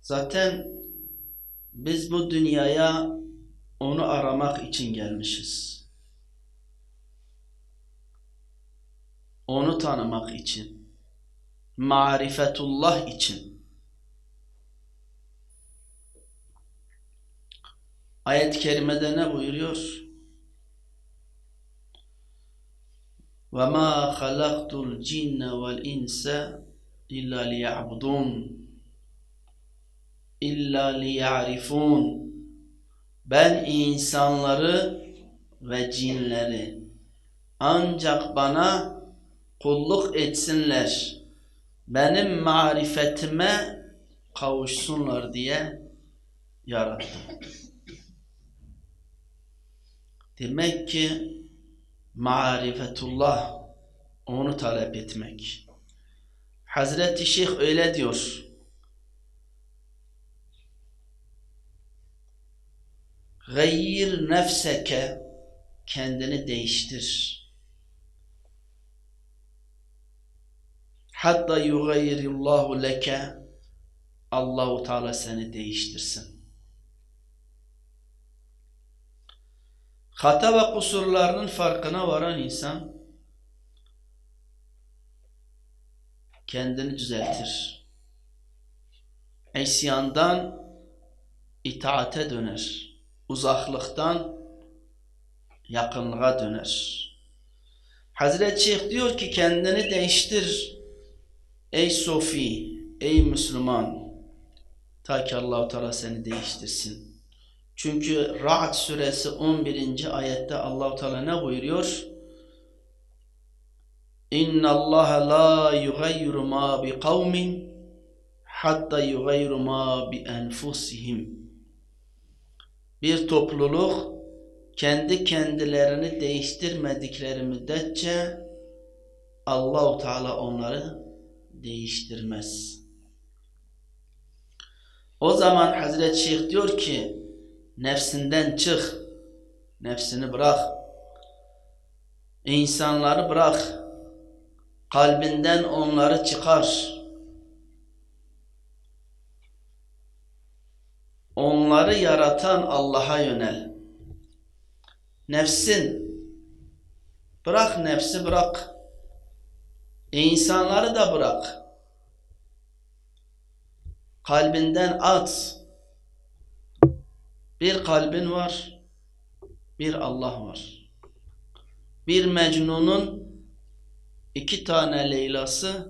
Zaten biz bu dünyaya onu aramak için gelmişiz. Onu tanımak için. Marifetullah için. Ayet-i kerimede ne buyuruyor? وَمَا خَلَقْتُ الْجِنَّ وَالْاِنْسَ اِلَّا لِيَعْبُدُونَ illa liyarifun ben insanları ve cinleri ancak bana kulluk etsinler benim marifetime kavuşsunlar diye yarattım. Demek ki marifetullah onu talep etmek. Hazreti Şeyh öyle diyor. Gayyir nefseke kendini değiştir. Hatta yugayyirillahu leke Allahu Teala seni değiştirsin. Hata ve kusurlarının farkına varan insan kendini düzeltir. İsyandan itaate döner uzaklıktan yakınlığa döner. Hazreti Şeyh diyor ki kendini değiştir ey Sofi, ey Müslüman ta ki Allah-u Teala seni değiştirsin. Çünkü Ra'd suresi 11. ayette Allah-u Teala ne buyuruyor? İnna Allah la yugayyiru ma bi kavmin hatta yugayyiru ma bi enfusihim bir topluluk kendi kendilerini değiştirmedikleri müddetçe Allahu Teala onları değiştirmez. O zaman Hazreti Şeyh diyor ki nefsinden çık, nefsini bırak, insanları bırak, kalbinden onları çıkar. Onları yaratan Allah'a yönel. Nefsin, bırak nefsi bırak. İnsanları da bırak. Kalbinden at. Bir kalbin var, bir Allah var. Bir Mecnun'un iki tane Leyla'sı,